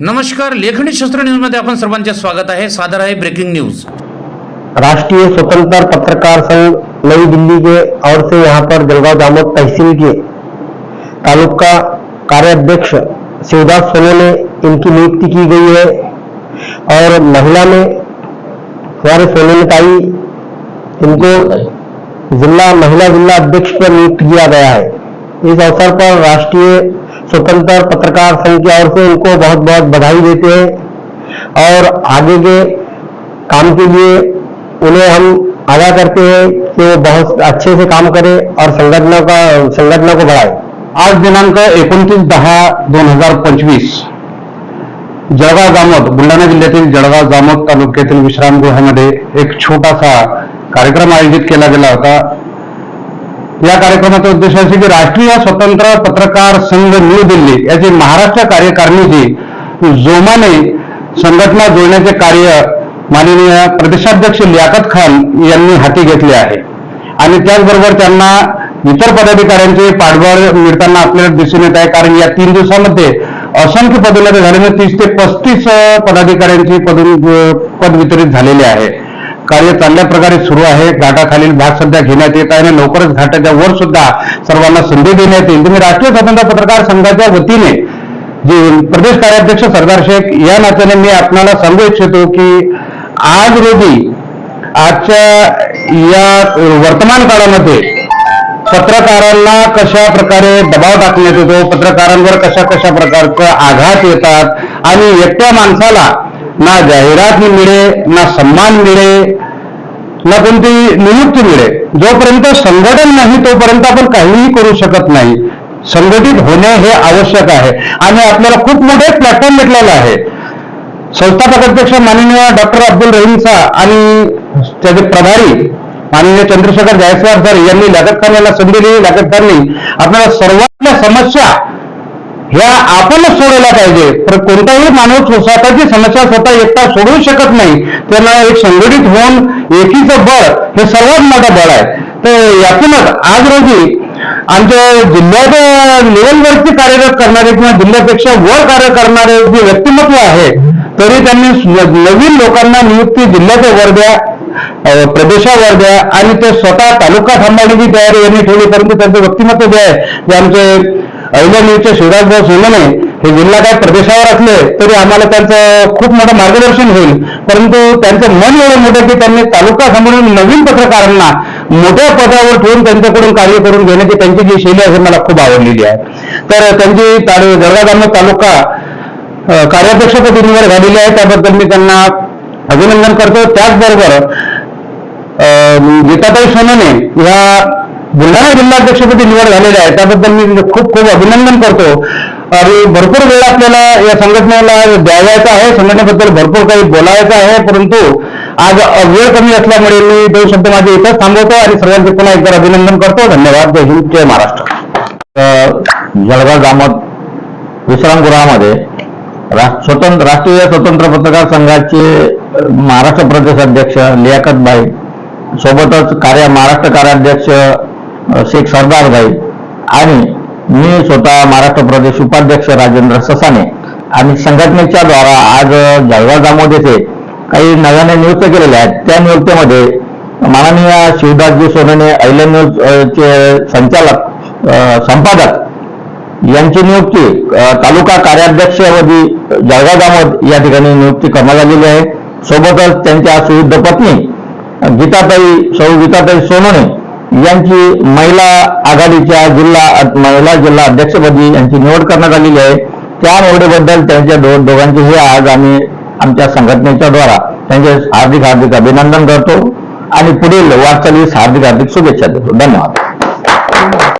नमस्कार लेखणी शस्त्र न्यूजमध्ये आपण सर्वांचे स्वागत आहे. सादर आहे ब्रेकिंग न्यूज़. राष्ट्रीय स्वतंत्र पत्रकार संघ नई दिल्ली के ओर से यहाँ पर जलगांव जामोद तहसील के तालुका कार्याध्यक्ष शिवदास सोने ने इनकी नियुक्ति की गई है और महिला में हमारे सोने ताई इनको जिला, महिला जिला अध्यक्ष पर नियुक्त किया गया है। इस अवसर पर राष्ट्रीय स्वतंत्र पत्रकार संघ की ओर से उनको बहुत बहुत बधाई देते हैं। और आगे के काम के लिए उन्हें हम आगाह करते हैं कि वो बहुत अच्छे से काम करें और संगठनों का, संगठना को बढ़ाए। आज दिनांक एकोणतीस दहा दोन हज़ार पंचवीस जळगाव जामोद बुलढाणा जिल्ह्यातील जळगाव जामोद तालुक्यातील विश्रामगृहामध्ये एक छोटासा कार्यक्रम आयोजित केला गेला होता। या कार्यक्रमाचा उद्देश असे की राष्ट्रीय स्वतंत्र पत्रकार संघ न्यू दिल्ली याची महाराष्ट्र कार्यकारिणीची जोमाने संघटना जोडण्याचे कार्य माननीय प्रदेशाध्यक्ष लियाकत खान यांनी हाती घेतले आहे. आणि त्याचबरोबर त्यांना इतर पदाधिकाऱ्यांचे पाठबळ मिळताना आपल्याला दिसून येत आहे. कारण या तीन दिवसामध्ये असंख्य पदोन्नती झाल्याने म्हणजे तीस ते पस्तीस पदाधिकाऱ्यांची पद पद वितरित झालेले आहे. कार्य चांगल्या प्रकारे सुरू आहे. घाटाखालील भाग सध्या घेण्यात येत आहे आणि लवकरच घाटाच्या वर सुद्धा सर्वांना संधी देण्यात येईल. तुम्ही राष्ट्रीय स्वतंत्र पत्रकार संघाच्या वतीने जे प्रदेश कार्याध्यक्ष सरदार शेख या नात्याने मी आपल्याला सांगू इच्छितो की आज रोजी आजच्या या वर्तमान काळामध्ये पत्रकारांना कशा प्रकारे दबाव टाकण्यात येतो पत्रकारांवर कशा कशा प्रकारचा आघात येतात आणि एकट्या माणसाला ना जाहिरात मिळे ना सन्मान मिळे ना कोणती नियुक्ती मिळे. जोपर्यंत संघटन नाही तोपर्यंत आपण काहीही करू शकत नाही. संघटित होणे हे आवश्यक आहे. आणि आपल्याला खूप मोठे प्लॅटफॉर्म भेटलेला आहे. संस्थापक अध्यक्ष माननीय डॉक्टर अब्दुल रहीम आणि त्याचे प्रभारी माननीय चंद्रशेखर जायस्वाल सर यांनी लागत यांना संधी दिली. लागत आपल्याला सर्वातल्या समस्या ह्या आपणच सोडवल्या पाहिजे. तर कोणताही माणूस स्वतःची समस्या स्वतः एकटा सोडवू शकत नाही त्यांना एक संघटित होऊन एकीचं बळ हे सर्वात मोठं बळ आहे. तर यातूनच आज रोजी आमच्या जिल्ह्यात लेवलवरती कार्यरत करणारे किंवा जिल्ह्यापेक्षा वर कार्य करणारे जे व्यक्तिमत्व आहे तरी त्यांनी नवीन लोकांना नियुक्ती जिल्ह्याच्या वर द्या प्रदेशावर द्या आणि ते स्वतः तालुका सांभाळण्याची तयारी यांनी ठेवली परंतु त्यांचं व्यक्तिमत्व जे आहे जे आमचे अहिल्यानीचे शिवराजभाऊ सोनवणे हे जिल्हा काय प्रदेशावर असले तरी आम्हाला त्यांचं खूप मोठं मार्गदर्शन होईल. परंतु त्यांचं मन एवढं मोठं की त्यांनी तालुका समोरून नवीन पत्रकारांना मोठ्या पदावर ठेवून त्यांच्याकडून कार्य करून घेण्याची त्यांची जी शैली आहे मला खूप आवडलेली आहे. तर त्यांची तालु जळगाव तालुका अ, कार्याध्यक्षपदी निवड झालेली आहे. त्याबद्दल मी त्यांना अभिनंदन करतो. त्याचबरोबर अ, गीताताई सोनवणे या बुलढाणा जिल्हाध्यक्षपदी निवड झालेली आहे. त्याबद्दल मी खूप खूप अभिनंदन करतो. आणि भरपूर वेळ आपल्याला या संघटनेला द्यावायचा आहे. संघटनेबद्दल भरपूर काही बोलायचं आहे. परंतु आज वेळ कमी असल्यामुळे मी दोन शब्द माझे इथंच थांबवतो आणि सर्वांचे पुन्हा एकदा अभिनंदन करतो. धन्यवाद. जय हिंद जय महाराष्ट्र. जळगाव जामोद विश्रामगृहामध्ये स्वतंत्र राष्ट्रीय स्वतंत्र पत्रकार संघाचे महाराष्ट्र प्रदेश अध्यक्ष लियाकत भाई सोबतच कार्य महाराष्ट्र कार्याध्यक्ष शेख सरदार भाई आणि मी स्वतः महाराष्ट्र प्रदेश उपाध्यक्ष राजेंद्र ससाने आणि संघटनेच्या द्वारा आज अ, जळगाव जामोद येथे काही नव्याने नियुक्त केलेल्या आहेत. त्या नियुक्तीमध्ये माननीय शिवदासजी सोनेने अहिल्या न्यूजचे चे संचालक संपादक यांची नियुक्ती तालुका कार्याध्यक्षपदी जळगाव जामोद या ठिकाणी नियुक्ती करण्यात आलेली आहे. सोबतच त्यांच्या सुविध पत्नी गीताताई सौ गीताताई सोनोने यांची महिला आघाडीच्या जिल्हा महिला जिल्हा अध्यक्षपदी यांची निवड करण्यात आलेली आहे. त्या निवडीबद्दल त्यांच्या दो दोघांचेही आज आम्ही आमच्या संघटनेच्या द्वारा त्यांचे हार्दिक हार्दिक अभिनंदन करतो. आणि पुढील वाटचालीस हार्दिक हार्दिक शुभेच्छा देतो. धन्यवाद.